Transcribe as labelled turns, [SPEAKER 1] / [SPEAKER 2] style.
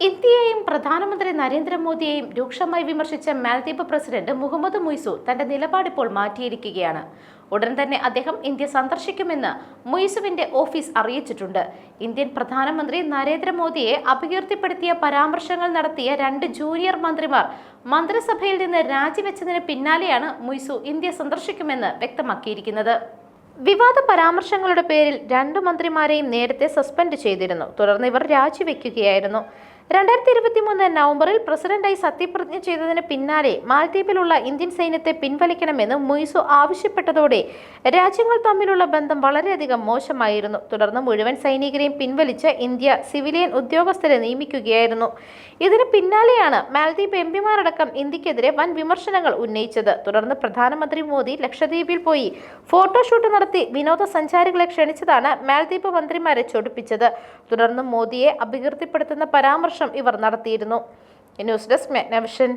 [SPEAKER 1] ഇന്ത്യയെയും പ്രധാനമന്ത്രി നരേന്ദ്രമോദിയെയും രൂക്ഷമായി വിമർശിച്ച മാലദ്വീപ് പ്രസിഡന്റ് മുഹമ്മദ് മുയ്സു തന്റെ നിലപാടിപ്പോൾ മാറ്റിയിരിക്കുകയാണ്. ഉടൻ തന്നെ അദ്ദേഹം ഇന്ത്യ സന്ദർശിക്കുമെന്ന് മുയ്സുവിന്റെ ഓഫീസ് അറിയിച്ചിട്ടുണ്ട്. ഇന്ത്യൻ പ്രധാനമന്ത്രി നരേന്ദ്രമോദിയെ അപകീർത്തിപ്പെടുത്തിയ പരാമർശങ്ങൾ നടത്തിയ രണ്ട് ജൂനിയർ മന്ത്രിമാർ മന്ത്രിസഭയിൽ നിന്ന് രാജിവെച്ചതിന് പിന്നാലെയാണ് മുയ്സു ഇന്ത്യ സന്ദർശിക്കുമെന്ന് വ്യക്തമാക്കിയിരിക്കുന്നത്. വിവാദ പരാമർശങ്ങളുടെ പേരിൽ രണ്ടു മന്ത്രിമാരെയും നേരത്തെ സസ്പെൻഡ് ചെയ്തിരുന്നു. തുടർന്ന് ഇവർ രാജിവെക്കുകയായിരുന്നു. രണ്ടായിരത്തി ഇരുപത്തി മൂന്ന് നവംബറിൽ പ്രസിഡന്റായി സത്യപ്രതിജ്ഞ ചെയ്തതിന് പിന്നാലെ മാൽദ്വീപിലുള്ള ഇന്ത്യൻ സൈന്യത്തെ പിൻവലിക്കണമെന്ന് മുയ്സു ആവശ്യപ്പെട്ടതോടെ രാജ്യങ്ങൾ തമ്മിലുള്ള ബന്ധം വളരെയധികം മോശമായിരുന്നു. തുടർന്ന് മുഴുവൻ സൈനികരെയും പിൻവലിച്ച് ഇന്ത്യ സിവിലിയൻ ഉദ്യോഗസ്ഥരെ നിയമിക്കുകയായിരുന്നു. ഇതിന് പിന്നാലെയാണ് മാൽദ്വീപ് എം പിമാരടക്കം ഇന്ത്യക്കെതിരെ വൻ വിമർശനങ്ങൾ ഉന്നയിച്ചത്. തുടർന്ന് പ്രധാനമന്ത്രി മോദി ലക്ഷദ്വീപിൽ പോയി ഫോട്ടോഷൂട്ട് നടത്തി വിനോദസഞ്ചാരികളെ ക്ഷണിച്ചതാണ് മാൽദ്വീപ് മന്ത്രിമാരെ ചൊടിപ്പിച്ചത്. തുടർന്ന് മോദിയെ അപകീർത്തിപ്പെടുത്തുന്ന പരാമർശം ഇവർ നടത്തിയിരുന്നു. News desk Megnavision.